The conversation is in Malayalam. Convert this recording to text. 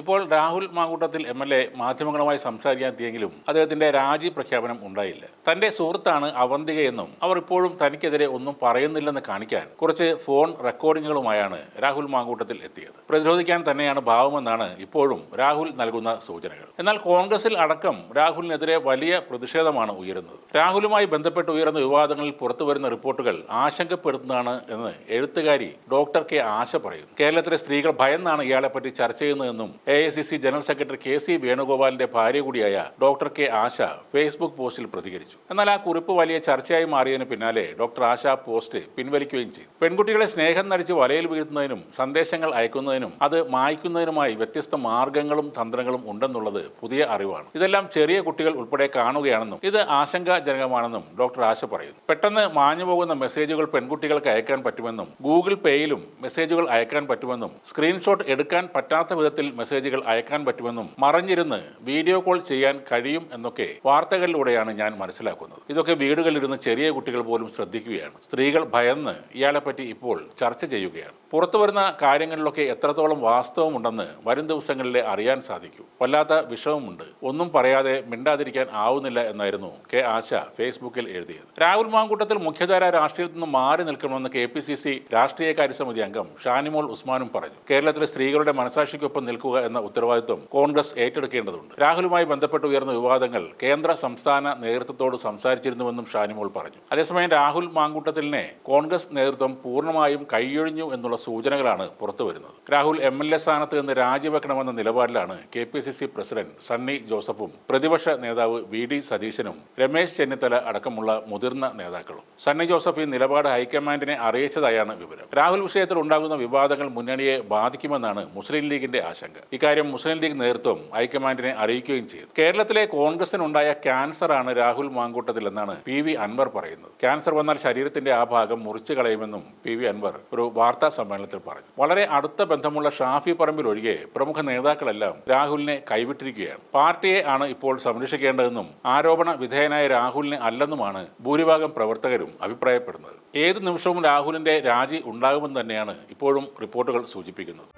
ഇപ്പോൾ Rahul Mamkootathil M L A മാധ്യമങ്ങളുമായി സംസാരിക്കാൻ എത്തിയെങ്കിലും അദ്ദേഹത്തിന്റെ രാജി പ്രഖ്യാപനം ഉണ്ടായില്ല. തന്റെ സുഹൃത്താണ് അവന്തികയെന്നും അവർ ഇപ്പോഴും തനിക്കെതിരെ ഒന്നും പറയുന്നില്ലെന്ന് കാണിക്കാൻ കുറച്ച് ഫോൺ റെക്കോർഡിങ്ങുകളുമായാണ് രാഹുൽ മാങ്കൂട്ടത്തിൽ എത്തിയത്. പ്രതിരോധിക്കാൻ തന്നെയാണ് ഭാവമെന്നാണ് ഇപ്പോഴും രാഹുൽ നൽകുന്ന സൂചനകൾ. എന്നാൽ കോൺഗ്രസിൽ അടക്കം രാഹുലിനെതിരെ വലിയ പ്രതിഷേധമാണ് ഉയരുന്നത്. രാഹുലുമായി ബന്ധപ്പെട്ട് ഉയർന്ന വിവാദങ്ങളിൽ പുറത്തുവരുന്ന റിപ്പോർട്ടുകൾ ആശങ്കപ്പെടുത്തുന്നതാണ് എന്ന് എഴുത്തുകാരി ഡോക്ടർ കെ ആശ പറയുന്നു. കേരളത്തിലെ സ്ത്രീകൾ ഭയന്നാണ് ഇയാളെപ്പറ്റി ചർച്ച ചെയ്യുന്നതെന്നും A I C C general secretary K C വേണുഗോപാലിന്റെ ഭാര്യ കൂടിയായ ഡോക്ടർ കെ ആശ ഫേസ്ബുക്ക് പോസ്റ്റിൽ പ്രതികരിച്ചു. എന്നാൽ ആ കുറിപ്പ് വലിയ ചർച്ചയായി മാറിയതിന് പിന്നാലെ ഡോക്ടർ ആശ പോസ്റ്റ് പിൻവലിക്കുകയും ചെയ്തു. പെൺകുട്ടികളെ സ്നേഹം നടിച്ച് വലയിൽ വീഴ്ത്തുന്നതിനും സന്ദേശങ്ങൾ അയക്കുന്നതിനും അത് മായ്ക്കുന്നതിനുമായി വ്യത്യസ്ത മാർഗങ്ങളും തന്ത്രങ്ങളും ഉണ്ടെന്നുള്ളത് പുതിയ അറിവാണ്. ഇതെല്ലാം ചെറിയ കുട്ടികൾ ഉൾപ്പെടെ കാണുകയാണെന്നും ഇത് ആശങ്കാജനകമാണെന്നും ഡോക്ടർ ആശ പറയുന്നു. പെട്ടെന്ന് മാഞ്ഞുപോകുന്ന മെസ്സേജുകൾ പെൺകുട്ടികൾക്ക് അയക്കാൻ പറ്റുമെന്നും ഗൂഗിൾ പേയിലും മെസ്സേജുകൾ അയക്കാൻ പറ്റുമെന്നും സ്ക്രീൻഷോട്ട് എടുക്കാൻ പറ്റാത്ത വിധത്തിൽ മെസ്സേജുകൾ അയക്കാൻ പറ്റുമെന്നും മറഞ്ഞിരുന്ന് വീഡിയോ കോൾ ചെയ്യാൻ കഴിയും എന്നൊക്കെ വാർത്തകളിലൂടെയാണ് ഞാൻ മനസ്സിലാക്കുന്നത്. ഇതൊക്കെ വീടുകളിലിരുന്ന് ചെറിയ കുട്ടികൾ പോലും ശ്രദ്ധിക്കുകയാണ്. സ്ത്രീകൾ ഭയന്ന് ഇയാളെപ്പറ്റി ഇപ്പോൾ ചർച്ച ചെയ്യുകയാണ്. പുറത്തു വരുന്ന കാര്യങ്ങളിലൊക്കെ എത്രത്തോളം വാസ്തവമുണ്ടെന്ന് വരും ദിവസങ്ങളിലെ അറിയാൻ സാധിക്കും. വല്ലാത്ത വിഷമമുണ്ട്. ഒന്നും പറയാതെ മിണ്ടാതിരിക്കാൻ ആവുന്നില്ല എന്നായിരുന്നു കെ ആശ ഫേസ്ബുക്കിൽ എഴുതിയത്. രാഹുൽ മാങ്കൂട്ടത്തിൽ മുഖ്യധാര രാഷ്ട്രീയത്തിൽ നിന്ന് മാറി നിൽക്കണമെന്ന് കെ പി സി സി രാഷ്ട്രീയകാര്യ സമിതി അംഗം ഷാനിമോൾ ഉസ്മാനും പറഞ്ഞു. കേരളത്തിലെ സ്ത്രീകളുടെ മനസാക്ഷിക്കൊപ്പം നിൽക്കുക എന്ന ഉത്തരവാദിത്വം കോൺഗ്രസ് ഏറ്റെടുക്കേണ്ടതുണ്ട്. രാഹുലുമായി ബന്ധപ്പെട്ട് ഉയർന്ന വിവാദങ്ങൾ കേന്ദ്ര സംസ്ഥാന നേതൃത്വത്തോട് സംസാരിച്ചിരുന്നുവെന്നും ഷാനിമോൾ പറഞ്ഞു. അതേസമയം രാഹുൽ മാങ്കൂട്ടത്തിലിനെ കോൺഗ്രസ് നേതൃത്വം പൂർണമായും കൈയൊഴിഞ്ഞു എന്നുള്ള സൂചനകളാണ് പുറത്തുവരുന്നത് രാഹുൽ എം എൽ എ സ്ഥാനത്ത് നിന്ന് രാജിവെക്കണമെന്ന നിലപാടിലാണ് K P C C president Sunny ജോസഫും പ്രതിപക്ഷ നേതാവ് വി ഡി സതീശനും രമേശ് ചെന്നിത്തല അടക്കമുള്ള മുതിർന്ന നേതാക്കളും. സണ്ണി ജോസഫ് ഈ നിലപാട് ഹൈക്കമാൻഡിനെ അറിയിച്ചതായാണ് വിവരം. രാഹുൽ വിഷയത്തിൽ ഉണ്ടാകുന്ന വിവാദങ്ങൾ മുന്നണിയെ ബാധിക്കുമെന്നാണ് മുസ്ലിം ലീഗിന്റെ ആശങ്ക. ഇക്കാര്യം മുസ്ലിം ലീഗ് നേതൃത്വം ഹൈക്കമാൻഡിനെ അറിയിക്കുകയും ചെയ്തു. കേരളത്തിലെ കോൺഗ്രസിനുണ്ടായ ക്യാൻസറാണ് രാഹുൽ മാങ്കൂട്ടത്തിൽ എന്നാണ് പി വി അൻവർ പറയുന്നത്. ക്യാൻസർ വന്നാൽ ശരീരത്തിന്റെ ആ ഭാഗം മുറിച്ചു കളയുമെന്നും പി വി അൻവർ ഒരു വാർത്താ സമ്മേളനത്തിൽ പറഞ്ഞു. വളരെ അടുത്ത ബന്ധമുള്ള ഷാഫി പറമ്പിൽ ഒഴികെ പ്രമുഖ നേതാക്കളെല്ലാം രാഹുലിനെ കൈവിട്ടിരിക്കുകയാണ്. പാർട്ടിയെ ആണ് ഇപ്പോൾ സംരക്ഷിക്കേണ്ടതെന്നും ആരോപണ വിധേയനായ രാഹുലിനെ അല്ലെന്നുമാണ് ഭൂരിഭാഗം പ്രവർത്തകരും അഭിപ്രായപ്പെടുന്നത്. ഏത് നിമിഷവും രാഹുലിന്റെ രാജി ഉണ്ടാകുമെന്ന് തന്നെയാണ് ഇപ്പോഴും റിപ്പോർട്ടുകൾ സൂചിപ്പിക്കുന്നത്.